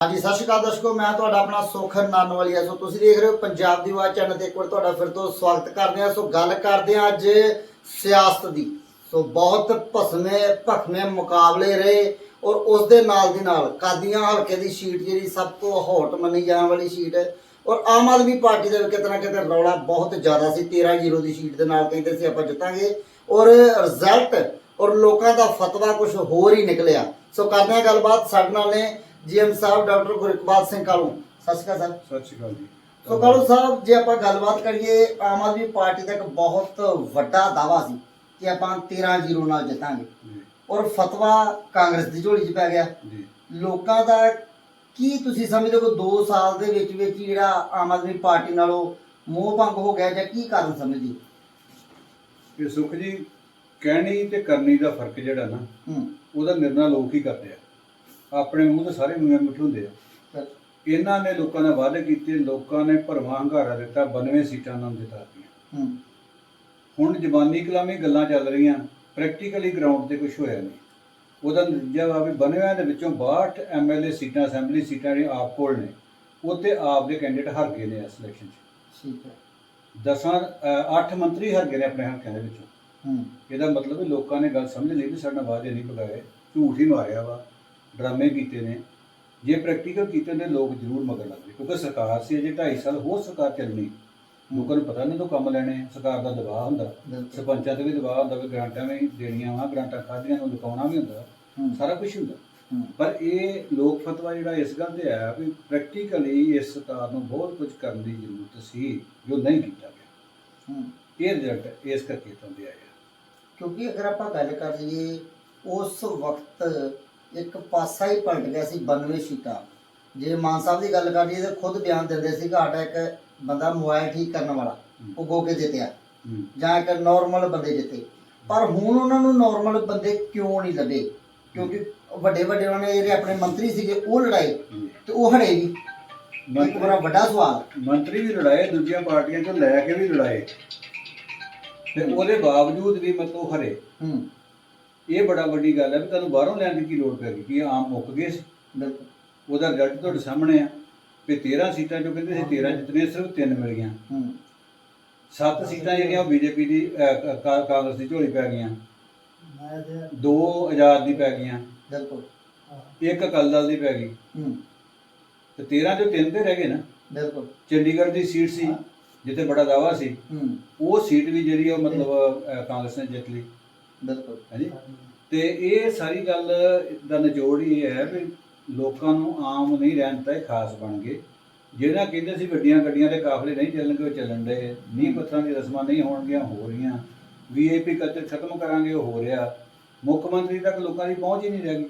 ਹਾਂਜੀ, ਸਤਿ ਸ਼੍ਰੀ ਅਕਾਲ ਦਰਸ਼ਕੋ, ਮੈਂ ਤੁਹਾਡਾ ਆਪਣਾ ਸੋਖਰ ਨਾਨਵਾਲੀਆ। ਸੋ ਤੁਸੀਂ ਦੇਖ ਰਹੇ ਹੋ ਪੰਜਾਬ ਦੀ ਆਵਾਜ਼ ਚੈਨਲ ਤੇ ਇੱਕ ਵਾਰ ਤੁਹਾਡਾ ਫਿਰ ਤੋਂ ਸਵਾਗਤ ਕਰਦੇ ਹਾਂ। ਸੋ ਗੱਲ ਕਰਦੇ ਹਾਂ ਅੱਜ ਸਿਆਸਤ ਦੀ। ਸੋ ਬਹੁਤ ਭਸਵੇਂ, ਭਖਵੇਂ ਮੁਕਾਬਲੇ ਰਹੇ ਔਰ ਉਸ ਦੇ ਨਾਲ ਦੀ ਨਾਲ ਕਾਦੀਆਂ ਹਲਕੇ ਦੀ ਸੀਟ ਜਿਹੜੀ ਸਭ ਤੋਂ ਹੌਟ ਮੰਨੀ ਜਾਣ ਵਾਲੀ ਸੀਟ ਹੈ ਔਰ ਆਮ ਆਦਮੀ ਪਾਰਟੀ ਦੇ ਕਿਤੇ ਨਾ ਕਿਤੇ ਰੌਲਾ ਬਹੁਤ ਜ਼ਿਆਦਾ ਸੀ। 13-0 ਦੀ ਸੀਟ ਦੇ ਨਾਲ ਕਹਿੰਦੇ ਸੀ ਆਪਾਂ ਜਿੱਤਾਂਗੇ ਔਰ ਰਿਜ਼ਲਟ ਔਰ ਲੋਕਾਂ ਦਾ ਫਤਵਾ ਕੁਝ ਹੋਰ ਹੀ ਨਿਕਲਿਆ। ਸੋ ਕਰਦੇ ਹਾਂ ਗੱਲਬਾਤ। ਸਾਡੇ ਨਾਲ ਨੇ ਜੀਐਮ ਸਾਹਿਬ ਡਾਕਟਰ ਗੁਰਇਕਬਾਲ ਸਿੰਘ ਕਾਲੂ। ਸਤਿ ਸ਼੍ਰੀ ਅਕਾਲ ਸਰ। ਸਤਿ ਸ਼੍ਰੀ ਅਕਾਲ ਜੀ। ਸੋ ਕਾਲੂ ਸਾਹਿਬ ਜੇ ਆਪਾਂ ਗੱਲਬਾਤ ਕਰੀਏ ਆਮ ਆਦਮੀ ਪਾਰਟੀ ਦਾ ਇੱਕ ਬਹੁਤ ਵੱਡਾ ਦਾਵਾ ਸੀ ਕਿ ਆਪਾਂ 13-0 ਨਾਲ ਜਿੱਤਾਂਗੇ। ਔਰ ਫਤਵਾ ਕਾਂਗਰਸ ਦੀ ਝੋਲੀ 'ਚ ਪੈ ਗਿਆ। ਲੋਕਾਂ ਦਾ ਕੀ ਤੁਸੀਂ ਸਮਝਦੇ ਹੋ 2 ਸਾਲ ਦੇ ਵਿੱਚ ਵਿੱਚ ਜਿਹੜਾ ਆਮ ਆਦਮੀ ਪਾਰਟੀ ਨਾਲੋਂ ਮੋਹ ਭੰਗ ਹੋ ਗਿਆ ਜਾਂ ਕੀ ਕਾਰਨ ਸਮਝਦੇ ਹੋ ਇਹ ਸੁਖ ਜੀ ਕਹਿਣੀ ਤੇ ਕਰਨੀ ਦਾ ਫ਼ਰਕ ਜਿਹੜਾ ਨਾ ਉਹਦਾ ਨਿਰਣਾ ਲੋਕ ਹੀ ਕਰਦੇ ਆ। ਆਪਣੇ ਮੂੰਹ ਤੇ ਸਾਰੇ ਮੂੰਹ ਮਿੱਠੇ ਹੁੰਦੇ ਆ। ਇਹਨਾਂ ਨੇ ਲੋਕਾਂ ਨਾਲ ਵਾਅਦੇ ਕੀਤੇ ਲੋਕਾਂ ਨੇ ਭਰਵਾਂ ਹੰਗਾਰਾ ਦਿੱਤਾ 92 ਸੀਟਾਂ ਨਾਲ ਹੂੰ। ਹੁਣ ਜ਼ਬਾਨੀ ਕਲਾਮੀ ਗੱਲਾਂ ਚੱਲ ਰਹੀਆਂ ਪ੍ਰੈਕਟੀਕਲੀ ਗਰਾਊਂਡ ਤੇ ਕੁਝ ਹੋਇਆ ਨਹੀਂ। ਉਹਦਾ ਨਤੀਜਾ ਵਾ ਵੀ 92 ਦੇ ਵਿੱਚੋਂ 62 ਐਮਐਲਏ ਸੀਟਾਂ ਅਸੈਂਬਲੀ ਸੀਟਾਂ ਜਿਹੜੇ ਆਪ ਕੋਲ ਨੇ ਉੱਤੇ ਆਪ ਦੇ ਕੈਂਡੀਡੇਟ ਹਾਰ ਗਏ ਨੇ ਇਸ ਇਲੈਕਸ਼ਨ 'ਚ। ਠੀਕ ਹੈ। ਦਸਾਂ ਅੱਠ ਮੰਤਰੀ ਹਾਰ ਗਏ ਨੇ ਆਪਣੇ ਹਲਕਿਆਂ ਦੇ ਵਿੱਚੋਂ। ਹੂੰ। ਇਹਦਾ ਮਤਲਬ ਹੈ ਲੋਕਾਂ ਨੇ ਗੱਲ ਸਮਝ ਲਈ ਵੀ ਸਾਡਾ ਵਾਅਦੇ ਨਹੀਂ ਪਕਾਏ ਝੂਠ ਹੀ ਮਾਰਿਆ ਵਾ। ਡਰਾਮੇ ਕੀਤੇ ਨੇ। ਜੇ ਪ੍ਰੈਕਟੀਕਲ ਕੀਤੇ ਨੇ ਲੋਕ ਜ਼ਰੂਰ ਮਗਰ ਲੱਗਦੇ। ਕਿਉਂਕਿ ਸਰਕਾਰ ਸੀ ਅਜੇ 2.5 ਸਾਲ ਹੋਰ ਸਰਕਾਰ ਚੱਲਣੀ। ਲੋਕਾਂ ਨੂੰ ਪਤਾ ਨਹੀਂ ਤੋਂ ਕੰਮ ਲੈਣੇ। ਸਰਕਾਰ ਦਾ ਦਬਾਅ ਹੁੰਦਾ। ਸਰਪੰਚਾਂ ਤੇ ਵੀ ਦਬਾਅ ਹੁੰਦਾ ਵੀ ਗ੍ਰਾਂਟਾਂ ਵੀ ਦੇਣੀਆਂ ਵਾ ਗ੍ਰਾਂਟਾਂ ਖਾਧੀਆਂ ਨੂੰ ਲੁਕਾਉਣਾ ਵੀ ਹੁੰਦਾ। ਸਾਰਾ ਕੁਝ ਹੁੰਦਾ। ਪਰ ਇਹ ਲੋਕ ਫਤਵਾ ਜਿਹੜਾ ਇਸ ਗੱਲ ਤੇ ਆਇਆ ਵੀ ਪ੍ਰੈਕਟੀਕਲੀ ਇਸ ਸਰਕਾਰ ਨੂੰ ਬਹੁਤ ਕੁਝ ਕਰਨ ਦੀ ਜ਼ਰੂਰਤ ਸੀ ਜੋ ਨਹੀਂ ਕੀਤਾ ਗਿਆ। ਇਹ ਰਿਜ਼ਲਟ ਇਸ ਕਰਕੇ ਤਾਂ ਆਇਆ ਕਿਉਂਕਿ ਅਗਰ ਆਪਾਂ ਗੱਲ ਕਰ ਲਈਏ ਉਸ ਵਕਤ ਇੱਕ ਪਾਸਾ ਹੀ ਪਲਟ ਗਿਆ ਸੀ 92 ਸੀਟਾਂ। ਜੇ ਮਾਨ ਸਾਹਿਬ ਦੀ ਗੱਲ ਕਰ ਲਈਏ ਤਾਂ ਖੁਦ ਬਿਆਨ ਦਿੰਦੇ ਸੀ ਕਿ ਸਾਡਾ ਇੱਕ ਬੰਦਾ ਮੋਬਾਈਲ ਠੀਕ ਕਰਨ ਵਾਲਾ ਉਹ ਗੋ ਕੇ ਜਿੱਤਿਆ ਜਾਂ ਇੱਕ ਨਾਰਮਲ ਬੰਦੇ ਜਿੱਤੇ। ਪਰ ਹੁਣ ਉਹਨਾਂ ਨੂੰ ਨਾਰਮਲ ਬੰਦੇ ਕਿਉਂ ਨਹੀਂ ਲੱਭੇ ਕਿਉਂਕਿ ਵੱਡੇ ਵੱਡੇ ਉਹਨਾਂ ਨੇ ਜਿਹੜੇ ਆਪਣੇ ਮੰਤਰੀ ਸੀਗੇ ਉਹ ਲੜਾਏ। ਤੇ ਉਹ ਹੜੇ ਵੀ ਇੱਕ ਬੜਾ ਵੱਡਾ ਸਵਾਲ। ਮੰਤਰੀ ਵੀ ਲੜਾਏ ਦੂਜੀਆਂ ਪਾਰਟੀਆਂ ਤੋਂ ਲੈ ਕੇ ਵੀ ਲੜਾਏ। ਤੇ ਉਹਦੇ ਬਾਵਜੂਦ ਵੀ ਮਤਲਬ ਹਰੇ ਹੂੰ। ਇਹ ਬੜਾ ਵੱਡੀ ਗੱਲ ਹੈ ਵੀ ਤੁਹਾਨੂੰ ਬਾਹਰੋਂ ਲੈਣ ਦੀ ਕੀ ਲੋੜ ਪੈ ਗਈ? ਕਿ ਆਮ ਮੁੱਕ ਗਏ ਉਹਦਾ ਰਿਜ਼ਲਟ ਤੁਹਾਡੇ ਸਾਹਮਣੇ ਆ। ਵੀ 13 ਸੀਟਾਂ ਚੋਂ ਕਹਿੰਦੇ ਸੀ 13 ਜਿੱਤਣੀਆਂ ਸਿਰਫ 3 ਮਿਲ ਗਈਆਂ 7 ਸੀਟਾਂ ਜਿਹੜੀਆਂ ਉਹ ਬੀਜੇਪੀ ਦੀ ਕਾਂਗਰਸ ਦੀ ਝੋਲੀ ਪੈ ਗਈਆਂ। ਦੋ ਆਜ਼ਾਦ ਦੀ ਪੈ ਗਈਆਂ। ਬਿਲਕੁਲ। ਇੱਕ ਅਕਾਲੀ ਦਲ ਦੀ ਪੈ ਗਈ। ਤੇ 13 ਚੋਂ 3 ਤੇ ਰਹਿ ਗਏ ਨਾ। ਬਿਲਕੁਲ। ਚੰਡੀਗੜ੍ਹ ਦੀ ਸੀਟ ਸੀ ਜਿੱਥੇ ਬੜਾ ਦਾਵਾ ਸੀ। ਉਹ ਸੀਟ ਵੀ ਜਿਹੜੀ ਉਹ ਮਤਲਬ ਕਾਂਗਰਸ ਨੇ ਜਿੱਤ ਲਈ। ਬਿਲਕੁਲ। ਹਾਂਜੀ? ਤੇ ਇਹ ਸਾਰੀ ਗੱਲ ਦਾ ਨਿਚੋੜ ਹੀ ਇਹ ਹੈ ਵੀ ਲੋਕਾਂ ਨੂੰ ਆਮ ਨਹੀਂ ਰਹਿਣ ਤਾਂ ਇਹ ਖਾਸ ਬਣ ਗਏ। ਜਿਹੜਾ ਕਹਿੰਦੇ ਸੀ ਵੱਡੀਆਂ ਗੱਡੀਆਂ ਦੇ ਕਾਫਲੇ ਨਹੀਂ ਚੱਲਣਗੇ, ਉਹ ਚੱਲਣ ਦੇ। ਨੀਂਹ ਪੱਥਰਾਂ ਦੀ ਰਸਮਾਂ ਨਹੀਂ ਹੋਣਗੀਆਂ, ਹੋ ਰਹੀਆਂ। ਵੀਆਈਪੀ ਕਲਚਰ ਖਤਮ ਕਰਾਂਗੇ, ਉਹ ਹੋ ਰਿਹਾ। ਮੁੱਖ ਮੰਤਰੀ ਤੱਕ ਲੋਕਾਂ ਦੀ ਪਹੁੰਚ ਹੀ ਨਹੀਂ ਰਹਿ ਗਈ।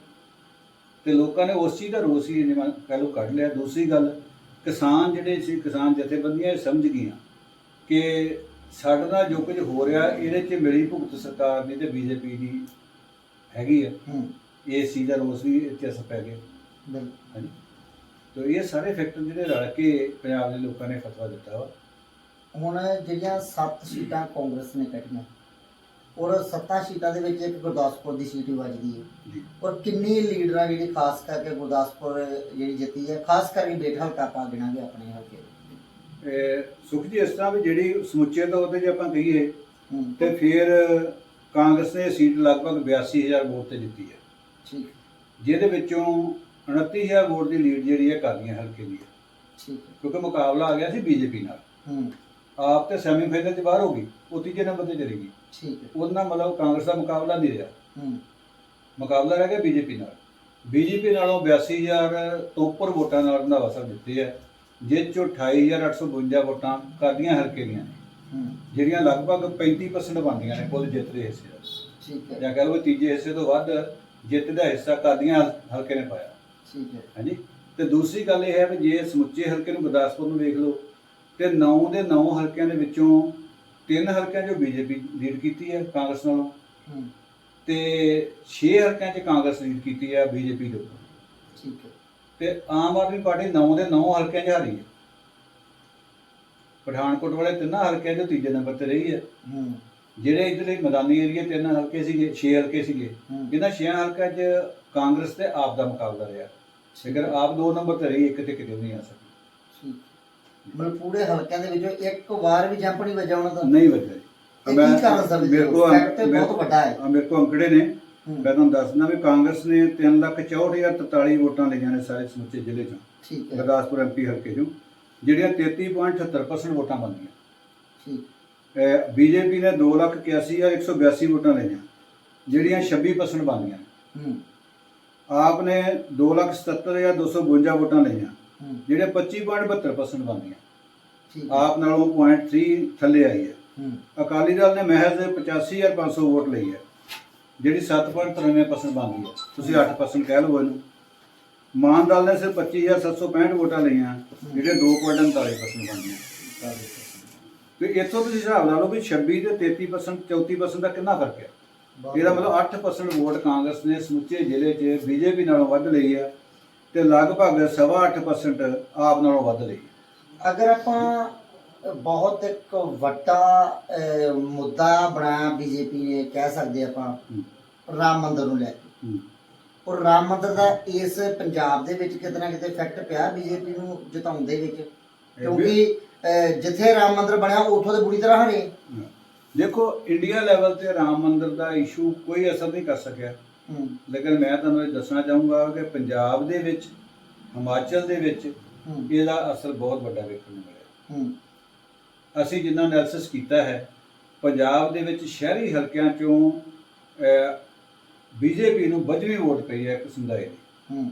ਤੇ ਲੋਕਾਂ ਨੇ ਉਸ ਚੀਜ਼ ਦਾ ਰੋਸ ਹੀ ਕਹਿ ਲਓ ਕੱਢ ਲਿਆ। ਦੂਸਰੀ ਗੱਲ, ਕਿਸਾਨ ਜਿਹੜੇ ਸੀ ਕਿਸਾਨ ਜਥੇਬੰਦੀਆਂ, ਇਹ ਸਮਝ ਗਈਆਂ ਕਿ ਸਾਡੇ ਨਾਲ ਜੋ ਕੁਝ ਹੋ ਰਿਹਾ ਇਹਦੇ 'ਚ ਮਿਲੀ ਭੁਗਤ ਸਰਕਾਰ ਦੀ ਤੇ ਬੀਜੇਪੀ ਦੀ ਹੈਗੀ ਆ। ਹੂੰ। ਇਸ ਚੀਜ਼ ਦਾ ਰੋਸ ਵੀ ਇੱਥੇ ਅਸਰ ਪੈ ਗਿਆ। ਹਾਂਜੀ। ਤੋ ਇਹ ਸਾਰੇ ਫੈਕਟਰ ਜਿਹੜੇ ਰਲ ਕੇ ਪੰਜਾਬ ਦੇ ਲੋਕਾਂ ਨੇ ਫਤਵਾ ਦਿੱਤਾ ਵਾ। ਹੁਣ ਜਿਹੜੀਆਂ 7 ਸੀਟਾਂ ਕਾਂਗਰਸ ਨੇ ਕੱਢੀਆਂ ਔਰ 7 ਸੀਟਾਂ ਦੇ ਵਿੱਚ ਇੱਕ ਗੁਰਦਾਸਪੁਰ ਦੀ ਸੀਟ ਵੱਜਦੀ ਹੈ। ਔਰ ਕਿੰਨੀ ਲੀਡਰਾਂ ਜਿਹੜੀ ਖਾਸ ਕਰਕੇ ਗੁਰਦਾਸਪੁਰ ਜਿਹੜੀ ਜਿੱਤੀ ਹੈ ਖਾਸ ਕਰਕੇ ਬੇਟ ਹਲਕਾ ਆਪਾਂ ਗਿਣਾਂਗੇ ਆਪਣੇ ਹਲਕੇ ਇਹ ਸੁਖ ਜੀ ਇਸ ਤਰ੍ਹਾਂ ਵੀ ਜਿਹੜੀ ਸਮੁੱਚੇ ਤੌਰ ਤੇ ਜੇ ਆਪਾਂ ਕਹੀਏ ਹੂੰ। ਤੇ ਫਿਰ ਕਾਂਗਰਸ ਨੇ ਸੀਟ ਲਗਭਗ 82000 ਵੋਟ ਤੇ ਜਿੱਤੀ ਹੈ। ਠੀਕ ਜਿਹਦੇ ਵਿੱਚੋਂ 29000 ਵੋਟ ਦੀ ਲੀਡ ਜਿਹੜੀ ਹੈ ਕਾਦੀਆਂ ਹਲਕੇ ਦੀ ਹੈ। ਠੀਕ ਹੈ। ਕਿਉਂਕਿ ਮੁਕਾਬਲਾ ਆ ਗਿਆ ਸੀ ਬੀਜੇਪੀ ਨਾਲ। ਹੂੰ। ਆਪ ਤੇ ਸੈਮੀਫਾਈਨਲ 'ਚ ਬਾਹਰ ਹੋ ਗਈ ਉਹ ਤੀਜੇ ਨੰਬਰ ਤੇ ਚਲੀ ਗਈ। ਠੀਕ ਹੈ। ਉਹਦੇ ਨਾਲ ਮਤਲਬ ਕਾਂਗਰਸ ਦਾ ਮੁਕਾਬਲਾ ਨਹੀਂ ਰਿਹਾ। ਹੂੰ। ਮੁਕਾਬਲਾ ਰਹਿ ਗਿਆ ਬੀਜੇਪੀ ਨਾਲ। ਬੀਜੇਪੀ ਨਾਲੋਂ 82000 ਤੋਂ ਉੱਪਰ ਵੋਟਾਂ ਨਾਲ ਰੰਧਾਵਾ ਸਾਹਿਬ ਜਿੱਤੇ ਆ ਜਿਸ ਚੋਂ 28852 ਵੋਟਾਂ ਕਾਦੀਆਂ ਹਲਕੇ ਦੀਆਂ ਹੂੰ। ਜਿਹੜੀਆਂ ਲਗਭਗ 35% ਬਣਦੀਆਂ ਨੇ ਕੁੱਲ ਜਿੱਤ ਦੇ ਹਿੱਸੇ ਦਾ। ਠੀਕ ਹੈ। ਜਾਂ ਕਹਿ ਲਓ ਤੀਜੇ ਹਿੱਸੇ ਤੋਂ ਵੱਧ ਜਿੱਤ ਦਾ ਹਿੱਸਾ ਕਾਦੀਆਂ ਹਲਕੇ ਨੇ ਪਾਇਆ। ਠੀਕ ਹੈ। ਹਾਂਜੀ? ਤੇ ਦੂਸਰੀ ਗੱਲ ਇਹ ਹੈ ਵੀ ਜੇ ਸਮੁੱਚੇ ਹਲਕੇ ਨੂੰ ਗੁਰਦਾਸਪੁਰ ਨੂੰ ਵੇਖ ਲਓ ਤੇ 9 ਦੇ 9 ਹਲਕਿਆਂ ਦੇ ਵਿੱਚੋਂ ਤਿੰਨ ਹਲਕਿਆਂ 'ਚੋਂ ਬੀਜੇਪੀ ਲੀਡ ਕੀਤੀ ਹੈ ਕਾਂਗਰਸ ਨਾਲੋਂ। ਹੂੰ। ਤੇ 6 ਹਲਕਿਆਂ 'ਚ ਕਾਂਗਰਸ ਲੀਡ ਕੀਤੀ ਹੈ ਬੀਜੇਪੀ ਦੇ ਉੱਪਰ। ਠੀਕ ਹੈ। ਤੇ ਆਮ ਆਦਮੀ ਪਾਰਟੀ 9 ਦੇ 9 ਹਲਕਿਆਂ 'ਚ ਹਾਰੀ ਹੈ। ਪਠਾਨਕੋਟ ਵਾਲੇ ਤਿੰਨਾਂ ਹਲਕਿਆਂ 'ਚ ਤੀਜੇ ਨੰਬਰ ਤੇ ਰਹੀ ਹੈ। ਹੂੰ। ਜਿਹੜੇ ਇਧਰਲੇ ਮੈਦਾਨੀ ਏਰੀਆ ਤਿੰਨ ਹਲਕੇ ਸੀਗੇ 6 ਹਲਕੇ ਸੀਗੇ। ਇਹਨਾਂ 6 ਹਲਕਿਆਂ 'ਚ ਕਾਂਗਰਸ ਤੇ ਆਪ ਦਾ ਮੁਕਾਬਲਾ ਰਿਹਾ। ਲੇਕਿਨ ਆਪ ਦੋ ਨੰਬਰ ਤੇ ਰਹੀ ਇੱਕ ਤੇ ਕਿਤੇ ਨਹੀਂ ਆ ਸਕਦੀ ਠੀਕ ਮਤਲਬ ਪੂਰੇ ਹਲਕਿਆਂ ਦੇ ਵਿੱਚੋਂ ਇੱਕ ਵਾਰ ਵੀ ਜੰਪ ਨਹੀਂ ਵੱਜਾ ਉਹਨਾਂ ਦਾ? ਨਹੀਂ ਕਾਰਨ ਸਮਝਦੇ ਮੇਰੇ ਕੋਲ ਤੇ ਬਹੁਤ ਵੱਡਾ ਹੈ। ਮੇਰੇ ਕੋਲ ਅੰਕੜੇ ਨੇ। ਮੈਂ ਤੁਹਾਨੂੰ ਦੱਸਦਾ ਵੀ ਕਾਂਗਰਸ ਨੇ 364043 ਵੋਟਾਂ ਲਈਆਂ ਨੇ ਸਾਰੇ ਸਮੁੱਚੇ ਜ਼ਿਲ੍ਹੇ ਚੋਂ ਠੀਕ ਹੈ। ਗੁਰਦਾਸਪੁਰ ਐਮਪੀ ਹਲਕੇ ਚੋਂ ਜਿਹੜੀਆਂ 33.78% ਵੋਟਾਂ ਬਣਦੀਆਂ। ਠੀਕ। ਬੀਜੇਪੀ ਨੇ 2,81,182 ਵੋਟਾਂ ਲਈਆਂ ਜਿਹੜੀਆਂ 26% ਬਣਦੀਆਂ। ਹੂੰ। ਆਪ ਨੇ 2,77,252 ਵੋਟਾਂ ਲਈਆਂ ਜਿਹੜੇ 25.72% ਬਣਦੀਆਂ। ਆਪ ਨਾਲੋਂ 0.3 ਥੱਲੇ ਆਈ ਹੈ। ਹੂੰ। ਅਕਾਲੀ ਦਲ ਨੇ ਮਹਿਜ਼ 85500 ਵੋਟ ਲਈ ਹੈ। ਜਿਹੜੀ 7.93% ਬਣਦੀ ਹੈ। ਤੁਸੀਂ 8% ਕਹਿ ਲਓ ਇਹਨੂੰ। ਮਾਨ ਨੇ ਸਿਰਫ 25765 ਵੋਟਾਂ ਲਈਆਂ, ਜਿਹੜੇ 2.39% ਬਣਦੀਆਂ ਤੇ ਇੱਥੋਂ ਤੁਸੀਂ ਹਿਸਾਬ ਲਾ ਲਓ ਵੀ 26 ਤੇ 33% 34% ਦਾ ਕਿੰਨਾ ਫ਼ਰਕ ਹੈ? ਇਹਦਾ ਮਤਲਬ 8% ਵੋਟ ਕਾਂਗਰਸ ਨੇ ਸਮੁੱਚੇ ਜ਼ਿਲ੍ਹੇ 'ਚ ਬੀਜੇਪੀ ਨਾਲੋਂ ਵੱਧ ਲਈ ਹੈ ਤੇ ਲਗਭਗ 8.5% ਆਪ ਨਾਲੋਂ ਵੱਧ ਲਈ ਅਗਰ ਆਪਾਂ ਬਹੁਤ ਇੱਕ ਵੱਡਾ ਅਹ, ਮੁੱਦਾ ਬਣਾਇਆ ਬੀਜੇਪੀ ਨੇ ਕਹਿ ਸਕਦੇ ਆਪਾਂ। ਰਾਮ ਮੰਦਿਰ ਨੂੰ ਲੈ ਕੇ। ਔਰ ਰਾਮ ਮੰਦਿਰ ਦਾ ਇਸ ਪੰਜਾਬ ਦੇ ਵਿੱਚ ਕਿਤੇ ਨਾ ਕਿਤੇ ਇਫੈਕਟ ਪਿਆ ਬੀਜੇਪੀ ਨੂੰ ਜਿਤਾਉਣ ਦੇ ਵਿੱਚ। ਕਿਉਂਕਿ ਅਹ, ਜਿੱਥੇ ਰਾਮ ਮੰਦਿਰ ਬਣਿਆ ਉੱਥੋਂ ਦੇ ਬੁਰੀ ਤਰ੍ਹਾਂ ਹਰੇ ਦੇਖੋ ਇੰਡੀਆ ਲੈਵਲ ਤੇ ਰਾਮ ਮੰਦਿਰ ਦਾ ਇਸ਼ੂ ਕੋਈ ਅਸਰ ਨਹੀਂ ਕਰ ਸਕਿਆ। ਹੂੰ। ਲੇਕਿਨ ਮੈਂ ਤੁਹਾਨੂੰ ਇਹ ਦੱਸਣਾ ਚਾਹੂੰਗਾ ਕਿ ਪੰਜਾਬ ਦੇ ਵਿੱਚ ਹਿਮਾਚਲ ਦੇ ਵਿੱਚ ਹੂੰ। ਇਹਦਾ ਅਸਰ ਬਹੁਤ ਵੱਡਾ ਵੇਖਣ ਨੂੰ ਮਿਲਿਆ। ਹੂੰ। ਅਸੀਂ ਜਿੰਨਾ ਐਨਾਲਿਸਿਸ ਕੀਤਾ ਹੈ ਪੰਜਾਬ ਦੇ ਵਿੱਚ ਸ਼ਹਿਰੀ ਹਲਕਿਆਂ ਚੋਂ ਬੀਜੇਪੀ ਨੂੰ ਵੱਧਵੀਂ ਵੋਟ ਪਈ ਹੈ ਦੀ। ਹੂੰ।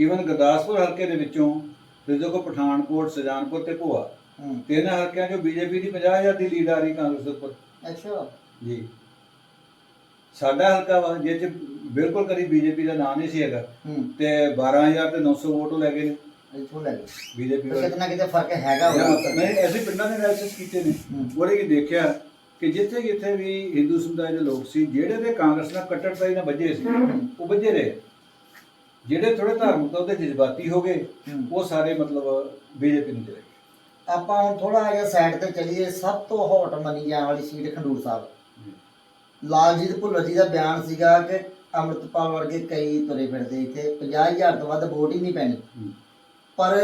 ਈਵਨ ਗੁਰਦਾਸਪੁਰ ਹਲਕੇ ਦੇ ਵਿੱਚੋਂ ਤੇ ਦੇਖੋ ਪਠਾਨਕੋਟ ਸੁਜਾਨਪੁਰ ਤੇ ਭੋਆ। ਹੂੰ। ਤਿੰਨ ਹਲਕਿਆਂ ਚੋਂ ਬੀਜੇਪੀ ਦੀ 50000 ਦੀ ਲੀਡ ਆ ਰਹੀ ਕਾਂਗਰਸ ਉੱਪਰ। ਅੱਛਾ। ਜੀ। ਸਾਡਾ ਹਲਕਾ ਵਾ ਜਿਹ ਚ ਬਿਲਕੁਲ ਕਦੀ ਬੀਜੇਪੀ ਦਾ ਨਾਂ ਨਹੀਂ ਸੀ ਹੈਗਾ। ਤੇ 12000 ਤੇ 900 ਵੋਟ ਲੈ ਗਏ ਨੇ। ਇੱਥੋਂ ਲੈ ਗਏ ਬੀਜੇਪੀ ਵਾਲੇ। ਕਿਤੇ ਨਾ ਕਿਤੇ ਫ਼ਰਕ ਹੈਗਾ ਉਹਦਾ ਨਹੀਂ ਐਸੇ ਪਿੰਡਾਂ ਦੇ ਐਨਾਲਿਸਿਸ ਕੀਤੇ ਨੇ। ਹੂੰ। ਉਹਦੇ ਕੀ ਦੇਖਿਆ ਕਿ ਜਿੱਥੇ ਜਿੱਥੇ ਵੀ ਹਿੰਦੂ ਸਮੁਦਾਇ ਦੇ ਲੋਕ ਸੀ ਜਿਹੜੇ ਤੇ ਕਾਂਗਰਸ ਨਾਲ ਕੱਟੜਤਾਈ ਨਾਲ ਵੱਜੇ ਸੀ ਉਹ ਵੱਜੇ ਰਹੇ। ਜਿਹੜੇ ਥੋੜੇ ਧਾਰਮਿਕ ਤੌਰ ਤੇ ਜਜ਼ਬਾਤੀ ਹੋ ਗਏ ਹੂੰ। ਉਹ ਸਾਰੇ ਮਤਲਬ ਬੀਜੇਪੀ ਨੂੰ ਚਲੇ ਗਏ। ਆਪਾਂ ਹੁਣ ਥੋੜਾ ਜਿਹਾ ਸਾਈਡ ਤੇ ਚੱਲੀਏ ਸਭ ਤੋਂ ਹੌਟ ਮੰਨੀ ਜਾਣ ਵਾਲੀ ਸੀਟ ਖੰਡੂਰ ਸਾਹਿਬ। ਲਾਲਜੀਤ ਭੁੱਲਰ ਜੀ ਦਾ ਬਿਆਨ ਸੀਗਾ ਕਿ ਅੰਮ੍ਰਿਤਪਾਲ ਵਰਗੇ ਕਈ ਤੁਰੇ ਫਿਰਦੇ ਇੱਥੇ 50000 ਤੋਂ ਵੱਧ ਵੋਟ ਹੀ ਨਹੀਂ ਪੈਣੀ। ਹੂੰ। ਪਰ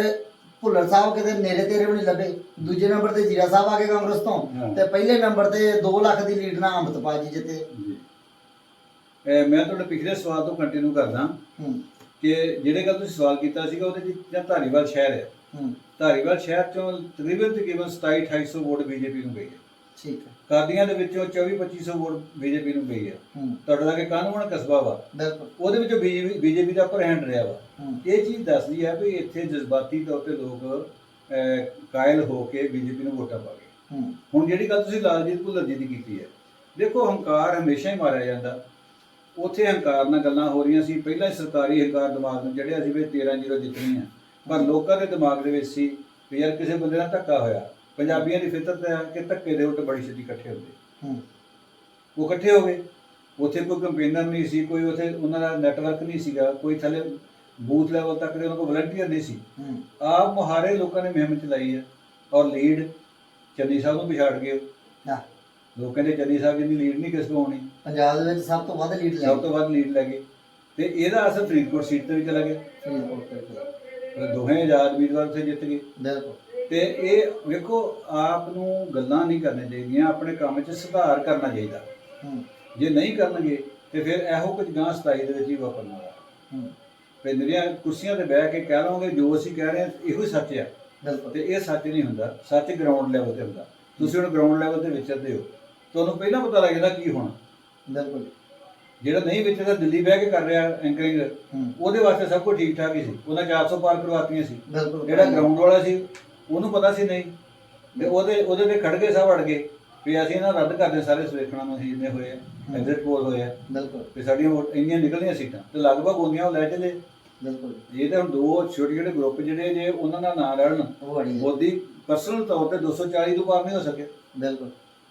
ਭੁੱਲਰ ਸਾਹਿਬ ਕਿਤੇ ਨੇੜੇ ਤੇਰੇ ਵੀ ਨਹੀਂ ਲੱਭੇ। ਦੂਜੇ ਨੰਬਰ ਤੇ ਜੀਰਾ ਸਾਹਿਬ ਆ ਗਏ ਕਾਂਗਰਸ ਤੋਂ। ਤੇ ਪਹਿਲੇ ਨੰਬਰ ਤੇ 2 ਲੱਖ ਦੀ ਲੀਡ ਨਾਲ ਅੰਮ੍ਰਿਤਪਾਲ ਜੀ ਜਿੱਤੇ। ਮੈਂ ਤੁਹਾਡੇ ਪਿਛਲੇ ਸਵਾਲ ਤੋਂ ਕੰਟੀਨਿਊ ਕਰਦਾ। ਕਿ ਜਿਹੜੇ ਗੱਲ ਤੁਸੀਂ ਸਵਾਲ ਕੀਤਾ ਸੀਗਾ ਉਹਦੇ ਵਿੱਚ ਜਾਂ ਧਾਰੀਵਾਲ ਸ਼ਹਿਰ ਹੈ। ਹੂੰ। ਧਾਰੀਵਾਲ ਸ਼ਹਿਰ ਚੋਂ ਤਕਰੀਬਨ ਤਕਰੀਬਨ 27 2800 ਵੋਟ ਬੀਜੇਪੀ ਨੂੰ ਗਈ ਹੈ। ਠੀਕ ਹੈ। ਕਾਦੀਆਂ ਦੇ ਵਿੱਚੋਂ 24 2500 ਵੋਟ ਬੀਜੇਪੀ ਨੂੰ ਗਈ ਹੈ ਹੂੰ। ਤੁਹਾਡਾ ਲਾਗੇ ਕਾਨੂੰਨ ਕਸਬਾ ਵਾ। ਬਿਲਕੁਲ। ਉਹਦੇ ਵਿੱਚੋਂ ਬੀਜੇਪੀ ਬੀਜੇਪੀ ਦਾ ਉੱਪਰ ਹੈਂਡ ਰਿਹਾ ਵਾ। ਹੂੰ। ਇਹ ਚੀਜ਼ ਦੱਸਦੀ ਹੈ ਵੀ ਇੱਥੇ ਜਜ਼ਬਾਤੀ ਤੌਰ ਤੇ ਲੋਕ ਅਹ, ਕਾਇਲ ਹੋ ਕੇ ਬੀਜੇਪੀ ਨੂੰ ਵੋਟਾਂ ਪਾ ਗਏ। ਹੂੰ। ਹੁਣ ਜਿਹੜੀ ਗੱਲ ਤੁਸੀਂ ਲਾਲਜੀਤ ਭੁੱਲਰ ਜੀ ਦੀ ਕੀਤੀ ਹੈ ਦੇਖੋ ਹੰਕਾਰ ਹਮੇਸ਼ਾ ਹੀ ਮਾਰਿਆ ਜਾਂਦਾ। ਉੱਥੇ ਹੰਕਾਰ ਨਾਲ ਗੱਲਾਂ ਹੋ ਰਹੀਆਂ ਸੀ। ਪਹਿਲਾਂ ਹੀ ਸਰਕਾਰੀ ਹੰਕਾਰ ਦਿਮਾਗ ਨੂੰ ਚੜਿਆ ਸੀ ਵੀ 13-0 ਜਿੱਤਣੀ ਆ। ਪਰ ਲੋਕਾਂ ਦੇ ਦਿਮਾਗ ਦੇ ਵਿੱਚ ਸੀ ਵੀ ਯਾਰ ਕਿਸੇ ਬੰਦੇ ਨਾਲ ਧੱਕਾ ਹੋਇਆ। ਪੰਜਾਬੀਆਂ ਦੀ ਫਿਤਰਤ ਹੈ ਕਿ ਧੱਕੇ ਦੇ ਉੱਤੇ ਬੜੀ ਛੇਤੀ ਇਕੱਠੇ ਹੁੰਦੇ। ਹੂੰ। ਉਹ ਇਕੱਠੇ ਹੋ ਗਏ। ਉੱਥੇ ਕੋਈ ਕੰਪੇਨਰ ਨਹੀਂ ਸੀ ਕੋਈ ਉੱਥੇ ਉਹਨਾਂ ਦਾ ਨੈਟਵਰਕ ਨਹੀਂ ਸੀਗਾ ਕੋਈ ਥੱਲੇ ਬੂਥ ਲੈਵਲ ਤੱਕ ਦੇ ਉਹਨਾਂ ਕੋਲ ਵਲੰਟੀਅਰ ਨਹੀਂ ਸੀ। ਹੂੰ। ਆਪ ਮੁਹਾਰੇ ਲੋਕਾਂ ਨੇ ਮੁਹਿੰਮ ਚਲਾਈ ਹੈ ਔਰ ਲੀਡ ਚੰਨੀ ਸਾਹਿਬ ਨੂੰ ਵਿਛਾੜ ਗਏ ਹਾਂ ਲੋਕ ਕਹਿੰਦੇ ਚੰਨੀ ਸਾਹਿਬ ਜੀ ਦੀ ਲੀਡ ਨਹੀਂ ਕਿਸ ਤੋਂ ਆਉਣੀ ਪੰਜਾਬ ਦੇ ਵਿੱਚ ਸਭ ਤੋਂ ਵੱਧ ਲੀਡ ਲੈ ਸਭ ਤੋਂ ਵੱਧ ਲੀਡ ਲੈ ਗਏ। ਤੇ ਇਹਦਾ ਅਸਰ ਫਰੀਦਕੋਟ ਸੀਟ ਤੇ ਵੀ ਚਲਾ ਗਿਆ। ਫਰੀਦਕੋਟ। ਤੇ ਦੋਹੇ ਆਜ਼ਾਦ ਉਮੀਦਵਾਰ ਉੱਥੇ ਜਿੱਤ ਗਏ। ਬਿਲਕੁਲ। ਤੇ ਇਹ ਵੇਖੋ ਆਪ ਨੂੰ ਗੱਲਾਂ ਨਹੀਂ ਕਰਨੀਆਂ ਚਾਹੀਦੀਆਂ ਆਪਣੇ ਕੰਮ 'ਚ ਸੁਧਾਰ ਕਰਨਾ ਚਾਹੀਦਾ। ਹੂੰ। ਜੇ ਨਹੀਂ ਕਰਨਗੇ ਤੇ ਫਿਰ ਇਹੋ ਕੁਝ ਗਾਂ 27 ਦੇ ਵਿੱਚ ਹੀ ਵਾਪਰਨਾ ਹੂੰ। ਤੇ ਨਿਰੀਆਂ ਕੁਰਸੀਆਂ ਤੇ ਬਹਿ ਕੇ ਕਹਿ ਲਓਗੇ ਜੋ ਅਸੀਂ ਕਹਿ ਰਹੇ ਹਾਂ ਇਹੋ ਹੀ ਸੱਚ ਬਿਲਕੁਲ। ਤੇ ਇਹ ਸੱਚ ਨਹੀਂ ਹੁੰਦਾ ਸੱਚ ਗਰਾਊਂਡ ਲੈਵਲ ਤੇ ਹੁੰਦਾ। ਤੁਸੀਂ ਹੁਣ ਗਰਾਊਂਡ ਲੈਵਲ ਤੇ ਵਿਚਰਦੇ ਹੋ। ਤੁਹਾਨੂੰ ਪਹਿਲਾਂ ਪਤਾ ਲੱਗ ਜਾਂਦਾ ਕੀ ਹੋਣਾ। ਬਿਲਕੁਲ। ਜਿਹੜਾ ਨਹੀਂ ਵਿਚਰਦਾ ਦਿੱਲੀ ਬਹਿ ਕੇ ਕਰ ਰਿਹਾ ਐਂਕਰਿੰਗ ਹੂੰ। ਉਹਦੇ ਵਾਸਤੇ ਸਭ ਕੁਝ ਠੀਕ ਠਾਕ ਹੀ ਸੀ। ਉਹਨਾਂ 400 ਪਾਰ ਕਰਵਾਤੀਆਂ ਸੀ। ਜਿਹੜਾ ਗਰਾਊਂਡ ਵਾਲਾ ਸੀ ਉਹਨੂੰ ਪਤਾ ਸੀ ਨਹੀਂ। ਤੇ ਉਹਦੇ ਉਹਦੇ ਤੇ ਖੜ ਗਏ ਸਭ ਅੜ ਗਏ ਵੀ ਅਸੀਂ ਇਹਨਾਂ ਰੱਦ ਕਰਦੇ ਸਾਰੇ ਸਰਵੇਖਣਾਂ ਨੂੰ ਅਸੀਂ ਜਿੰਨੇ ਹੋਏ ਆ ਐਗਜ਼ਿਟ ਪੋਲ ਹੋਏ ਆ। ਬਿਲਕੁਲ। ਤੇ ਸਾਡੀਆਂ ਵੋਟ ਇੰਨੀਆਂ ਨਿਕਲਦੀਆਂ ਸੀਟਾਂ। ਤੇ ਲਗਭਗ ਉਹਨੀਆਂ ਉਹ ਲੈ ਚਲੇ। ਬਿਲਕੁਲ। ਇਹ ਤਾਂ ਹੁਣ ਦੋ ਛੋਟੇ ਛੋਟੇ ਗਰੁੱਪ ਜਿਹੜੇ ਜੇ ਉਹਨਾਂ ਦਾ ਨਾਂ ਉਹ ਹੈ ਮੋਦੀ ਪਰਸਨਲ ਤੌਰ ਤੇ 240 ਤੋਂ ਪਾਰ ਨਹੀਂ ਹੋ ਸਕੇ ਬਿਲਕੁਲ।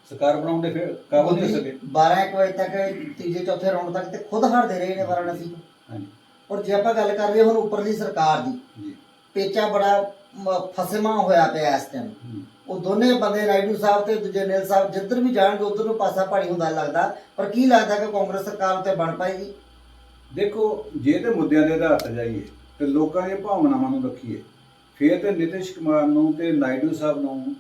ਸਰਕਾਰ ਬਣਾਉਣ ਦੇ ਫਿਰ ਕਾਬੂ ਨਹੀਂ ਹੋ ਸਕੇ। 12 ਇੱਕ ਵਜੇ ਤੱਕ ਤੀਜੇ ਚੌਥੇ ਰਾਉਂਡ ਤੱਕ ਤੇ ਖੁਦ ਹਾਰਦੇ ਰਹੇ ਨੇ ਵਾਰਾਣਸੀ। ਤੋਂ ਹਾਂਜੀ। ਔਰ ਜੇ ਆਪਾਂ ਗੱਲ ਕਰ ਲਈਏ ਹੁਣ ਉੱਪਰਲੀ ਸਰਕਾਰ ਦੀ। ਜੀ। ਪੇਚਾ ਬੜਾ ਫਸਮਾ ਹੋਇਆ ਪਿਆ ਇਸ ਟਾਈਮ। ਉਹ ਦੋਨੇ ਬੰਦੇ ਨਾਇਡੂ ਸਾਹਿਬ ਤੇ ਦੂਜੇ ਨੀਲ ਸਾਹਿਬ ਜਿੱਧਰ ਵੀ ਜਾਣਗੇ ਉਧਰ ਨੂੰ ਪਾਸਾ ਭਾੜੀ ਹੁੰਦਾ ਲੱਗਦਾ। ਪਰ ਕੀ ਲੱਗਦਾ ਕਿ ਕਾਂਗਰਸ ਸਰਕਾਰ ਉੱਤੇ ਬਣ ਪਾਏਗੀ? ਦੇਖੋ ਜੇ ਤੇ ਮੁੱਦਿਆਂ ਦੇ ਆਧਾਰ ਤੇ ਜਾਈਏ ਤੇ ਲੋਕਾਂ ਦੀਆਂ ਭਾਵਨਾਵਾਂ ਨੂੰ ਰੱਖੀਏ ਫਿਰ ਤੇ ਨਿਤਿਸ਼ ਕੁਮਾਰ ਨੂੰ ਤੇ ਨਾਇਡੂ ਸਾਹਿਬ ਨੂੰ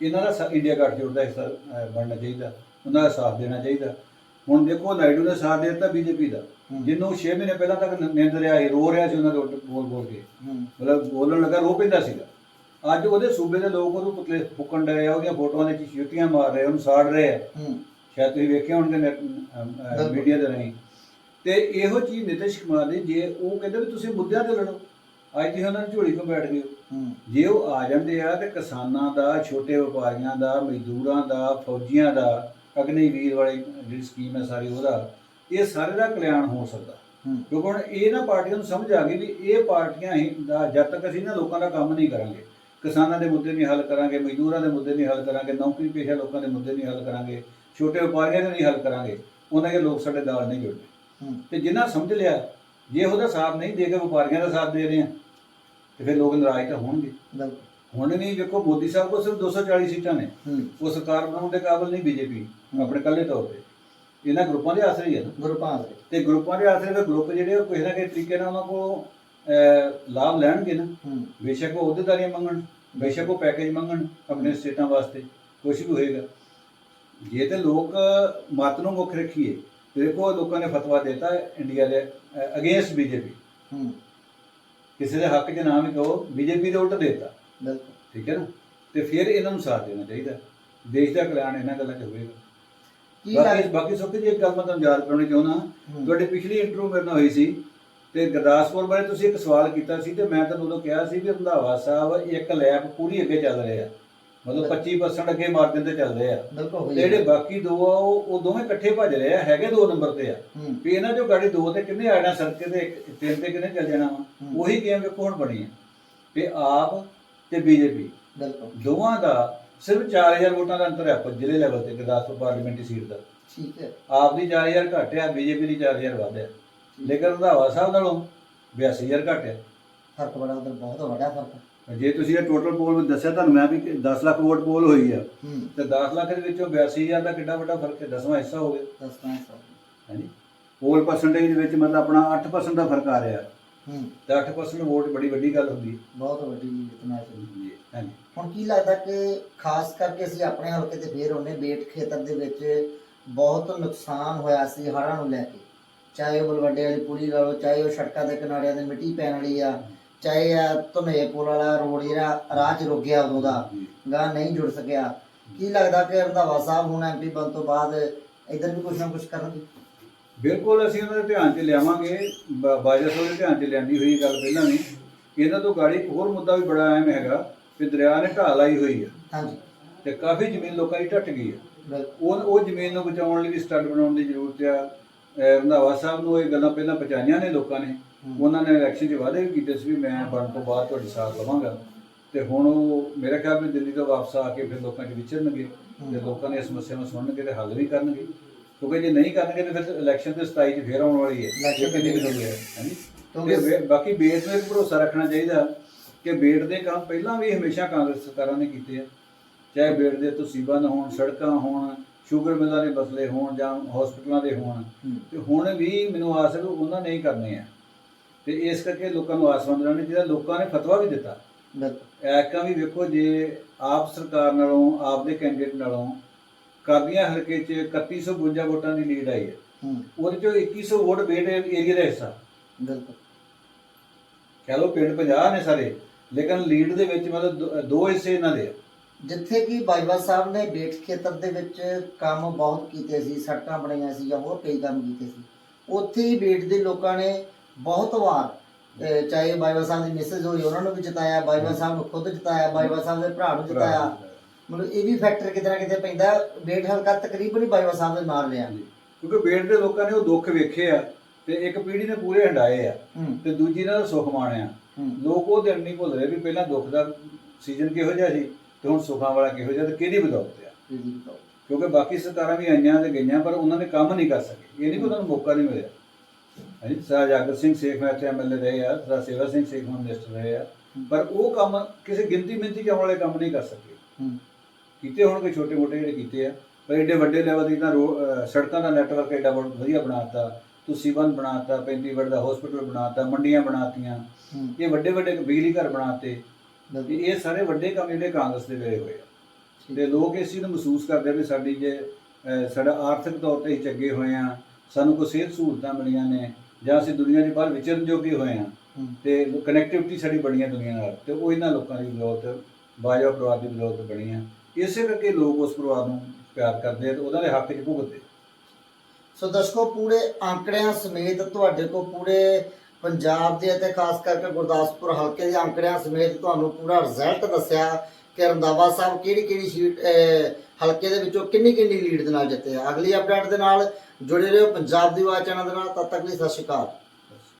ਇਹਨਾਂ ਦਾ ਇੰਡੀਆ ਗੱਠਜੋੜ ਦਾ ਹਿੱਸਾ ਬਣਨਾ ਚਾਹੀਦਾ ਉਹਨਾਂ ਦਾ ਸਾਥ ਦੇਣਾ ਚਾਹੀਦਾ। ਹੁਣ ਦੇਖੋ ਨਾਇਡੂ ਨੇ ਸਾਥ ਦੇ ਦਿੱਤਾ ਬੀਜੇਪੀ ਦਾ। ਜਿਹਨੂੰ 6 ਮਹੀਨੇ ਪਹਿਲਾਂ ਤੱਕ ਨ- ਨਿੰਦ ਰਿਹਾ ਸੀ ਰੋ ਰਿਹਾ ਸੀ ਉਹਨਾਂ ਦੇ ਉੱਤੇ ਬੋਲ ਬੋਲ ਕੇ। ਮਤਲਬ ਬੋਲਣ ਲੱਗਾ ਰੋ ਪੈਂਦਾ ਸੀਗਾ। ਅੱਜ ਉਹਦੇ ਸੂਬੇ ਦੇ ਲੋਕ ਉਹਨੂੰ ਪੁਤਲੇ ਫੁੱਕਣ ਡਏ ਆ ਉਹਦੀਆਂ ਫੋਟੋਆਂ ਦੇ ਚਿੱਟੀਆਂ ਮਾਰ ਰਹੇ ਉਹਨੂੰ ਸਾੜ ਰਹੇ ਆ। ਹੂੰ। ਸ਼ਾਇਦ ਤੁਸੀਂ ਵੇਖਿਆ ਹੋਣਗੇ। ਮੀਡੀਆ ਦੇ ਰਾਹੀਂ। ਤੇ ਇਹੋ ਚੀਜ਼ ਨਿਤਿਸ਼ ਕੁਮਾਰ ਦੀ ਜੇ ਉਹ ਕਹਿੰਦੇ ਵੀ ਤੁਸੀਂ ਮੁੱਦਿਆਂ ਤੇ ਲੜੋ ਅੱਜ ਤੁਸੀਂ ਉਹਨਾਂ ਨੂੰ ਝੋਲੀ ਤੋਂ ਬੈਠ ਗਏ ਜੇ ਉਹ ਆ ਜਾਂਦੇ ਆ ਤੇ ਕਿਸਾਨਾਂ ਦਾ ਛੋਟੇ ਵਪਾਰੀਆਂ ਦਾ ਮਜ਼ਦੂਰਾਂ ਦਾ ਫੌਜੀਆਂ ਦਾ ਅਗਨੀਵੀਰ ਵਾਲੀ ਜਿਹੜੀ ਸਕੀਮ ਹੈ ਸਾਰੀ ਉਹਦਾ ਇਹ ਸਾਰੇ ਦਾ ਕਲਿਆਣ ਹੋ ਸਕਦਾ। ਕਿਉਂਕਿ ਹੁਣ ਇਹ ਨਾ ਪਾਰਟੀਆਂ ਨੂੰ ਸਮਝ ਆ ਗਈ ਵੀ ਇਹ ਪਾਰਟੀਆਂ ਹੀ ਦਾ ਜਦ ਤੱਕ ਅਸੀਂ ਨਾ ਲੋਕਾਂ ਦਾ ਕੰਮ ਨਹੀਂ ਕਰਾਂਗੇ ਕਿਸਾਨਾਂ ਦੇ ਮੁੱਦੇ ਨਹੀਂ ਹੱਲ ਕਰਾਂਗੇ ਮਜ਼ਦੂਰਾਂ ਦੇ ਮੁੱਦੇ ਨਹੀਂ ਹੱਲ ਕਰਾਂਗੇ ਨੌਕਰੀ ਪੇਸ਼ਾ ਲੋਕਾਂ ਦੇ ਮੁੱਦੇ ਨਹੀਂ ਹੱਲ ਕਰਾਂਗੇ ਛੋਟੇ ਵਪਾਰੀਆਂ ਦੇ ਨਹੀਂ ਹੱਲ ਕਰਾਂਗੇ ਉਹਨਾਂ ਦੇ ਲੋਕ ਸਾਡੇ ਨਾਲ ਨਹੀਂ ਜੁੜਦੇ। ਤੇ ਜਿਨ੍ਹਾਂ ਸਮਝ ਲਿਆ ਜੇ ਉਹਦਾ ਸਾਥ ਨਹੀਂ ਦੇ ਕੇ ਵਪਾਰੀਆਂ ਦਾ ਸਾਥ ਦੇ ਰਹੇ ਆ ਤੇ ਫਿਰ ਲੋਕ ਨਾਰਾਜ਼ ਤਾਂ ਹੋਣਗੇ। ਬਿਲਕੁਲ। ਹੁਣ ਨਹੀਂ ਵੇਖੋ ਮੋਦੀ ਸਾਹਿਬ ਕੋਲ ਸਿਰਫ 240 ਸੀਟਾਂ ਨੇ। ਉਹ ਸਰਕਾਰ ਬਣਾਉਣ ਦੇ ਕਾਬਿਲ ਨਹੀਂ ਬੀਜੇਪੀ ਆਪਣੇ ਕੱਲੇ ਤੌਰ ਤੇ। ਇਹਨਾਂ ਗਰੁੱਪਾਂ ਦੇ ਆਸਰੇ ਹੀ ਹੈ ਨਾ। ਗੁਰੂ ਭਾਂਤ ਤੇ ਗਰੁੱਪਾਂ ਦੇ ਆਸਰੇ ਫਿਰ ਗਰੁੱਪ ਜਿਹੜੇ ਉਹ ਕਿਸੇ ਨਾ ਕਿਸੇ ਤਰੀਕੇ ਨਾਲ ਉਹਨਾਂ ਕੋਲ ਲਾਭ ਲੈਣਗੇ ਨਾ। ਬੇਸ਼ੱਕ ਉਹ ਅਹੁਦੇਦਾਰੀਆਂ ਮੰਗਣ ਬੇਸ਼ੱਕ ਉਹ ਪੈਕੇਜ ਮੰਗਣ ਆਪਣੇ ਸਟੇਟਾਂ ਵਾਸਤੇ ਕੁਝ ਵੀ ਹੋਏਗਾ। ਜੇ ਤੇ ਲੋਕ ਮਤ ਨੂੰ ਮੁੱਖ ਰੱਖੀਏ ਤੇ ਦੇਖੋ ਲੋਕਾਂ ਨੇ ਫਤਵਾ ਦਿੱਤਾ ਇੰਡੀਆ ਦੇ ਅਗੇਂਸਟ ਬੀਜੇਪੀ। ਕਿਸੇ ਦੇ ਹੱਕ 'ਚ ਨਾ ਵੀ ਕਹੋ ਬੀਜੇਪੀ ਦੇ ਉਲਟ ਦੇਤਾ। ਬਿਲਕੁਲ। ਠੀਕ ਹੈ ਨਾ? ਤੇ ਫਿਰ ਇਹਨਾਂ ਨੂੰ ਸਾਥ ਦੇਣਾ ਚਾਹੀਦਾ ਦੇਸ਼ ਦਾ ਕਲਿਆਣ ਇਹਨਾਂ ਗੱਲਾਂ 'ਚ ਹੋਏਗਾ। ਕੀ ਬਾਕੀ ਲੱਗ ਬਾਕੀ ਸੁੱਖ ਜੀ ਇੱਕ ਗੱਲ ਮੈਂ ਤੁਹਾਨੂੰ ਯਾਦ ਕਰਾਉਣੀ ਚਾਹੁੰਦਾ। ਤੁਹਾਡੀ ਪਿਛਲੀ ਇੰਟਰਵਿਊ ਮੇਰੇ ਨਾਲ ਹੋਈ ਸੀ ਤੇ ਗੁਰਦਾਸਪੁਰ ਬਾਰੇ ਤੁਸੀਂ ਇੱਕ ਸਵਾਲ ਕੀਤਾ ਸੀ ਤੇ ਮੈਂ ਤੁਹਾਨੂੰ ਉਦੋਂ ਕਿਹਾ ਸੀ ਵੀ ਰੰਧਾਵਾ ਸਾਹਿਬ ਇੱਕ ਲੈਬ ਪੂਰੀ ਅੱਗੇ ਚੱਲ ਰਹੇ ਮਤਲਬ 25% ਅੱਗੇ ਮਾਰਜਨ ਤੇ ਚੱਲ ਰਹੇ ਆ ਬਿਲਕੁਲ ਤੇ ਹੋਈ ਜਿਹੜੇ ਬਾਕੀ ਦੋ ਆ ਉਹ ਉਹ ਦੋਵੇਂ ਇਕੱਠੇ ਭੱਜ ਰਹੇ ਆ ਹੈਗੇ ਦੋ ਨੰਬਰ ਤੇ ਆ। ਹੂੰ। ਵੀ ਇਹਨਾਂ ਚੋਂ ਗਾੜੀ ਦੋ ਤੇ ਕਿੰਨੇ ਆ ਜਾਣਾ ਸੜਕੇ ਤੇ ਇੱਕ- ਤਿੰਨ ਤੇ ਕਿੰਨੇ ਚੱਲ ਜਾਣਾ ਵਾ। ਹੂੰ। ਉਹੀ ਗੇਮ ਵੇਖੋ ਹੁਣ ਬਣੀ ਆ ਵੀ ਆਪ ਤੇ ਬੀਜੇਪੀ। ਬਿਲਕੁਲ। ਦੋਵਾਂ ਦਾ ਸਿਰਫ 4000 ਵੋਟਾਂ ਦਾ ਅੰਤਰ ਹੈ ਪਰ ਜ਼ਿਲ੍ਹੇ ਲੈਵਲ ਤੇ ਗੁਰਦਾਸਪੁਰ ਪਾਰਲੀਮੈਂਟਰੀ ਸੀਟ ਦਾ। ਠੀਕ ਹੈ। ਆਪ ਦੀ 4000 ਘੱਟ ਬੀਜੇਪੀ ਦੀ 4000 ਵੱਧ ਲੇਕਿਨ ਰੰਧਾਵਾ ਸਾਹਿਬ ਨਾਲੋਂ 82000 ਘੱਟ ਫ਼ਰਕ ਬੜਾ ਉਧਰ ਬਹੁਤ ਵੱਡਾ ਫ਼ਰਕ ਹੈ। ਜੇ ਤੁਸੀਂ ਇਹ ਟੋਟਲ ਪੋਲ ਵਿੱਚ ਦੱਸਿਆ ਤੁਹਾਨੂੰ ਮੈਂ ਵੀ ਕਿ 10 ਲੱਖ ਵੋਟ ਪੋਲ ਹੋਈ ਆ। ਤੇ 10 ਲੱਖ ਦੇ ਵਿੱਚੋਂ 82000 ਦਾ ਕਿੰਨਾ ਵੱਡਾ ਫ਼ਰਕ ਹੈ? ਦਸਵਾਂ ਹਿੱਸਾ ਹੋ ਗਿਆ। ਦਸ ਪੰਜ ਸੌ ਹਾਂਜੀ। ਪੋਲ ਪਰਸੈਂਟੇਜ ਦੇ ਵਿੱਚ ਮਤਲਬ ਆਪਣਾ 8% ਦਾ ਫ਼ਰਕ ਆ ਰਿਹਾ। ਹੂੰ ਤੇ 8% ਵੋਟ ਬੜੀ ਵੱਡੀ ਗੱਲ ਹੁੰਦੀ ਬਹੁਤ ਵੱਡੀ ਇਤਨਾ ਹੈ ਹੈ। ਹਾਂਜੀ। ਹੁਣ ਕੀ ਲੱਗਦਾ ਕਿ ਖਾਸ ਕਰਕੇ ਅਸੀਂ ਆਪਣੇ ਹਲਕੇ ਤੇ ਫੇਰ ਉਹਨੇ ਬੇਟ ਖੇਤਰ ਦੇ ਵਿੱਚ ਬਹੁਤ ਨੁਕਸਾਨ ਹੋਇਆ ਸੀ ਹੜ੍ਹਾਂ ਨੂੰ ਲੈ ਕੇ। ਚਾਹੇ ਉਹ ਬਲਵੱਡੇ ਵਾਲੀ ਪੁਲੀ ਲਾ ਲਓ ਚਾਹੇ ਉਹ ਸੜਕਾਂ ਦੇ ਕਿਨਾਰਿਆਂ ਤੇ ਮਿੱਟੀ ਪੈਣ ਵਾਲੀ ਆ ਚਾਹੇ ਆ ਧੁਨੇ ਪੁਲ ਵਾਲਾ ਰੋਡ ਜਿਹੜਾ ਰਾਹ 'ਚ ਰੁਕ ਗਿਆ ਉਦੋਂ ਦਾ। ਗਾ ਨਹੀਂ ਜੁੜ ਸਕਿਆ। ਕੀ ਲੱਗਦਾ ਕਿ ਰੰਧਾਵਾ ਸਾਹਿਬ ਹੁਣ ਐਮਪੀ ਬਣ ਤੋਂ ਬਾਅਦ ਇਧਰ ਵੀ ਕੁਝ ਨਾ ਕੁਝ ਕਰਨਗੇ? ਬਿਲਕੁਲ ਅਸੀਂ ਉਹਨਾਂ ਦੇ ਧਿਆਨ 'ਚ ਲਿਆਵਾਂਗੇ ਬ- ਬਾਜਵਾ ਸਾਹਿਬ ਦੇ ਧਿਆਨ 'ਚ ਲਿਆਂਦੀ ਹੋਈ ਗੱਲ ਪਹਿਲਾਂ ਵੀ ਇਹਨਾਂ ਤੋਂ ਗਾੜੀ ਇੱਕ ਹੋਰ ਮੁੱਦਾ ਵੀ ਬੜਾ ਅਹਿਮ ਹੈਗਾ ਕਿ ਦਰਿਆ ਨੇ ਢਾਹ ਲਾਈ ਹੋਈ ਹੈ ਹਾਂਜੀ। ਤੇ ਕਾਫੀ ਜ਼ਮੀਨ ਲੋਕਾਂ ਦੀ ਢੱਟ ਗਈ ਹੈ ਉਹ ਉਹ ਜ਼ਮੀਨ ਨੂੰ ਬਚਾਉਣ ਲਈ ਵੀ ਸਟੱਡ ਬਣਾਉਣ ਦੀ ਜ਼ਰੂਰਤ ਆ। ਰੰਧਾਵਾ ਸਾਹਿਬ ਨੂੰ ਇਹ ਗੱਲਾਂ ਪਹਿਲਾਂ ਪਹੁੰਚਾਈਆਂ ਨੇ ਲੋਕਾਂ ਨੇ। ਉਹਨਾਂ ਨੇ ਇਲੈਕਸ਼ਨ 'ਚ ਵਾਅਦੇ ਵੀ ਕੀਤੇ ਸੀ ਵੀ ਮੈਂ ਬਣਨ ਤੋਂ ਬਾਅਦ ਤੁਹਾਡੀ ਸਾਥ ਲਵਾਂਗਾ। ਤੇ ਹੁਣ ਉਹ ਮੇਰੇ ਖਿਆਲ ਵਿੱਚ ਦਿੱਲੀ ਤੋਂ ਵਾਪਸ ਆ ਕੇ ਫਿਰ ਲੋਕਾਂ 'ਚ ਵਿਚਰਨਗੇ। ਤੇ ਲੋਕਾਂ ਦੀਆਂ ਸਮੱਸਿਆਵਾਂ ਸੁਣਨਗੇ ਤੇ ਹੱਲ ਵੀ ਕਰਨਗੇ। ਕਿਉਂਕਿ ਜੇ ਨਹੀਂ ਕਰਨਗੇ ਤੇ ਫਿਰ ਇਲੈਕਸ਼ਨ ਤੇ 27 'ਚ ਫੇਰ ਆਉਣ ਵਾਲੀ ਹੈ ਇਹ ਕਿੰਨੀ ਦੂਰ ਹੈ ਹਾਂਜੀ ਤੇ ਬਾਕੀ ਬੇਟ ਨੂੰ ਇੱਕ ਭਰੋਸਾ ਰੱਖਣਾ ਚਾਹੀਦਾ ਕਿ ਬੇਟ ਦੇ ਕੰਮ ਪਹਿਲਾਂ ਵੀ ਹਮੇਸ਼ਾ ਕਾਂਗਰਸ ਸਰਕਾਰਾਂ ਨੇ ਕੀਤੇ ਆ। ਚਾਹੇ ਬੇਟ ਦੇ ਤਸੀਬਾਂ ਹੋਣ ਸੜਕਾਂ ਹੋਣ ਸ਼ੂਗਰ ਮਿਲਾਂ ਦੇ ਮਸਲੇ ਹੋਣ ਜਾਂ ਹਸਪੀਟਲਾਂ ਦੇ ਹੋਣ। ਤੇ ਹੁਣ ਵੀ ਮੈਨੂੰ ਆਸ ਹੈ ਕਿ ਉਹਨਾਂ ਨੇ ਹੀ ਕਰਨੇ ਆ। ਤੇ ਇਸ ਕਰਕੇ ਲੋਕਾਂ ਨੂੰ ਆਸਵੰਦ ਰਹਿਣੇ ਜਿਹੜਾ ਲੋਕਾਂ ਨੇ ਫਤਵਾ ਵੀ ਦਿੱਤਾ। ਬਿਲਕੁਲ। ਐਕਾਂ ਵੀ ਵੇਖੋ ਜੇ ਆਪ ਸਰਕਾਰ ਨਾਲੋਂ ਆਪ ਦੇ ਕੈਂਡੀਡੇਟ ਨਾਲੋਂ ਕਾਦੀਆਂ ਹਲਕੇ 'ਚ 3152 ਵੋਟਾਂ ਦੀ ਲੀਡ ਆਈ ਹੈ। ਹੂੰ। ਉਹਦੇ ਚੋਂ 2100 ਵੋਟ ਬੇਟ ਏਰੀਆ ਦਾ ਹਿੱਸਾ। ਬਿਲਕੁਲ। ਕਹ ਪਿੰਡ 50 ਨੇ ਸਾਰੇ ਲੇਕਿਨ ਲੀਡ ਦੇ ਵਿੱਚ ਮਤਲਬ ਦੋ- ਹਿੱਸੇ ਇਹਨਾਂ ਦੇ ਜਿੱਥੇ ਕਿ ਬਾਈਬਾ ਸਾਹਿਬ ਨੇ ਬੇਟ ਖੇਤਰ ਦੇ ਵਿੱਚ ਕੰਮ ਬਹੁਤ ਕੀਤੇ ਸੀ ਸੜਕਾਂ ਬਣਾਈਆਂ ਸੀ ਜਾਂ ਹੋਰ ਕਈ ਕੰਮ ਕੀਤੇ ਸੀ। ਉੱਥੇ ਹੀ ਬੇਟ ਦੇ ਲੋਕਾਂ ਨੇ ਬਹੁਤ ਵਾਰ ਚਾਹੇ ਬਾਈਬਾ ਸਾਹਿਬ ਦੀ ਮਿਸਿਸ ਹੋਈ ਉਹਨਾਂ ਨੂੰ ਵੀ ਜਿਤਾਇਆ ਬਾਈਬਾ ਸਾਹਿਬ ਨੂੰ ਖੁਦ ਜਿਤਾਇਆ ਬਾਈਬਾ ਸਾਹਿਬ ਦੇ ਭਰਾ ਨੂੰ ਜਿਤਾਇਆ। ਮਤਲਬ ਇਹ ਵੀ ਫੈਕਟਰ ਕਿਤੇ ਨਾ ਕਿਤੇ ਪੈਂਦਾ ਬੇਟ ਹਲਕਾ ਤਕਰੀਬਨ ਹੀ ਬਾਈਬਾ ਸਾਹਿਬ ਦੇ ਨਾਲ ਰਿਹਾ ਕਿਉਂਕਿ ਬੇਟ ਦੇ ਲੋਕਾਂ ਨੇ ਉਹ ਦੁੱਖ ਵੇਖੇ ਆ ਤੇ ਇੱਕ ਪੀੜ੍ਹੀ ਨੇ ਪੂਰੇ ਹੰਡਾਏ ਆ ਹੂੰ। ਤੇ ਦੂਜੀ ਦਾ ਸੁੱਖ ਮਾਣਿਆ। ਹੂੰ। ਲੋਕ ਉਹ ਦਿਨ ਨਹੀਂ ਭੁੱਲ ਰਹੇ ਵੀ ਪਹਿਲਾਂ ਦੁੱਖ ਦਾ ਸੀਜ਼ਨ ਕਿਹੋ ਜਿਹਾ ਸੀ ਤੇ ਹੁਣ ਸੁੱਖਾਂ ਵਾਲਾ ਕਿਹੋ ਜਿਹਾ ਤੇ ਕਿਹਦੀ ਬਦੌਲਤ ਆ। ਕਿਉਂਕਿ ਬਾਕੀ ਸਰਕਾਰਾਂ ਵੀ ਆਈਆਂ ਤੇ ਗਈਆਂ ਪਰ ਉਹਨਾਂ ਨੇ ਕੰਮ ਨਹੀਂ ਕਰ ਸਕੇ। ਇਹ ਨਹੀਂ ਕਿ ਉਹਨਾਂ ਨੂੰ ਮੌਕਾ ਨਹੀਂ ਮਿਲਿਆ। ਹਾਂਜੀ ਸਰ ਜਾਗਰ ਸਿੰਘ ਸੇਖ ਮੈਂ ਇੱਥੇ ਐਮਐਲਏ ਰਹੇ ਆ ਸਰ ਸੇਵਾ ਸਿੰਘ ਸੇਖ ਮਿਨਿਸਟਰ ਰਹੇ ਆ। ਪਰ ਉਹ ਕੰਮ ਕਿਸੇ ਗਿਣਤੀ ਮਿੰਤੀ ਚ ਆਉਣ ਵਾਲੇ ਕੰਮ ਨਹੀਂ ਕਰ ਸਕੇ। ਹੂੰ। ਕੀਤੇ ਹੋਣਗੇ ਛੋਟੇ ਮੋਟੇ ਜਿਹੜੇ ਕੀਤੇ ਆ ਪਰ ਏਡੇ ਵੱਡੇ ਲੈਵਲ ਦੀ ਤਾਂ ਸੜਕਾਂ ਦਾ ਨੈਟਵਰਕ ਵ- ਵਧੀਆ ਬਣਾਤਾ ਤੁਸੀਂ ਬੰਨ ਬਣਾਤਾ 35 ਬੈੱਡ ਦਾ ਹਸਪੀਟਲ ਬਣਾਤਾ ਮੰਡੀਆਂ ਬਣਾਤੀਆਂ ਇਹ ਵੱਡੇ ਵੱਡੇ ਬਿਜਲੀ ਘਰ ਬਣਾਤੇ ਇਹ ਸਾਰੇ ਵੱਡੇ ਕੰਮ ਜਿਹੜੇ ਕਾਂਗਰਸ ਦੇ ਵੇਲੇ ਹੋਏ ਆ। ਤੇ ਲੋਕ ਇਸ ਚੀਜ਼ ਨੂੰ ਮਹਿਸੂਸ ਕਰਦੇ ਵੀ ਸਾਡੀ ਜੇ ਸਾਡਾ ਆਰਥਿਕ ਤੌਰ ਤੇ ਹੀ ਚੰਗੇ ਹੋਏ ਆ ਸਾਨੂੰ ਕੋਈ ਸਿਹਤ ਸਹੂਲਤਾਂ ਮਿਲੀਆਂ ਨੇ ਜਾਂ ਅਸੀਂ ਦੁਨੀਆ ਦੇ ਬਾਹਰ ਵਿਚਰਨ ਜੋਗੇ ਹੋਏ ਆ ਤੇ ਕਨੈਕਟੀਵਿਟੀ ਸਾਡੀ ਬਣੀ ਆ ਦੁਨੀਆ ਨਾਲ ਤੇ ਉਹ ਇਹਨਾਂ ਲੋਕਾਂ ਦੀ ਬਦੌਲਤ ਬਾਜਵਾ ਪਰਿਵਾਰ ਦੀ ਬਦੌਲਤ ਬਣੀ ਆ। ਇਸੇ ਕਰਕੇ ਲੋਕ ਉਸ ਪਰਿਵਾਰ ਨੂੰ ਪਿਆਰ ਕਰਦੇ ਆ ਤੇ ਉਹਨਾਂ ਦੇ ਹੱਕ 'ਚ ਭੁਗਤਦੇ ਸੋ ਦਰਸ਼ਕੋ, ਪੂਰੇ ਅੰਕੜਿਆਂ ਸਮੇਤ ਤੁਹਾਡੇ ਕੋਲ ਪੂਰੇ ਪੰਜਾਬ ਦੇ ਅਤੇ ਖਾਸ ਕਰਕੇ ਗੁਰਦਾਸਪੁਰ ਹਲਕੇ ਦੇ ਅੰਕੜਿਆਂ ਸਮੇਤ ਤੁਹਾਨੂੰ ਪੂਰਾ ਰਿਜ਼ਲਟ ਦੱਸਿਆ ਕਿ ਰੰਦਾਵਾ ਸਾਹਿਬ ਕਿਹੜੀ ਕਿਹੜੀ ਸੀਟ ਹਲਕੇ ਦੇ ਵਿੱਚੋਂ ਕਿੰਨੀ ਕਿੰਨੀ ਲੀਡ ਦੇ ਨਾਲ ਜਿੱਤੇ ਆ। ਅਗਲੀ ਅਪਡੇਟ ਦੇ ਨਾਲ ਜੁੜੇ ਰਹੋ ਪੰਜਾਬ ਦੀ ਆਵਾਜ਼ ਚੈਨਲ ਦੇ ਨਾਲ। ਤਦ ਤੱਕ ਲਈ ਸਤਿ ਸ਼੍ਰੀ ਅਕਾਲ।